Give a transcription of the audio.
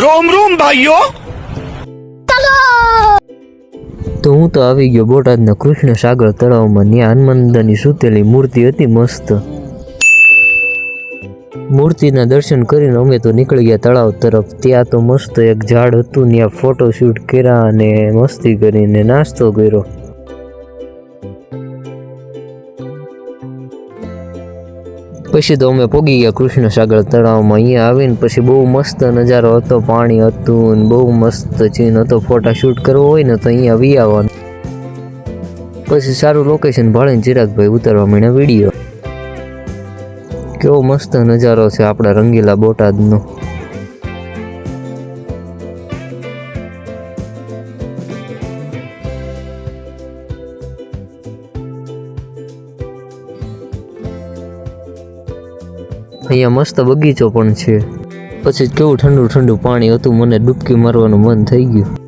રોમ રોમ ભાઈઓ. તો હું તો આવી ગયો બોટાદના કૃષ્ણ સાગર તળાવમાં. ત્યાં હનુમાનદાની સૂતેલી મૂર્તિ હતી મસ્ત. મૂર્તિના દર્શન કરીને અમે તો નીકળી ગયા તળાવ તરફ. ત્યાં તો મસ્ત એક ઝાડ હતું, ત્યાં ફોટોશૂટ કર્યા અને મસ્તી કરીને નાસ્તો કર્યો. પછી તો અમે પોગી ગયા કૃષ્ણ સાગર તળાવમાં. અહીંયા આવીને પછી બહુ મસ્ત નજારો હતો, પાણી હતું ને બહુ મસ્ત ચીન હતો. ફોટા શૂટ કરવો હોય ને તો અહીંયા વી આવવાનું. પછી સારું લોકેશન ભાળીને ચિરાગભાઈ ઉતારવા માંડ્યા વીડિયો કેવો મસ્ત નજારો છે આપણા રંગીલા બોટાદનો. અહીંયા મસ્ત બગીચો પણ છે. પછી કેવું ઠંડુ ઠંડુ પાણી હતું, મને ડૂબકી મારવાનું મન થઈ ગયું.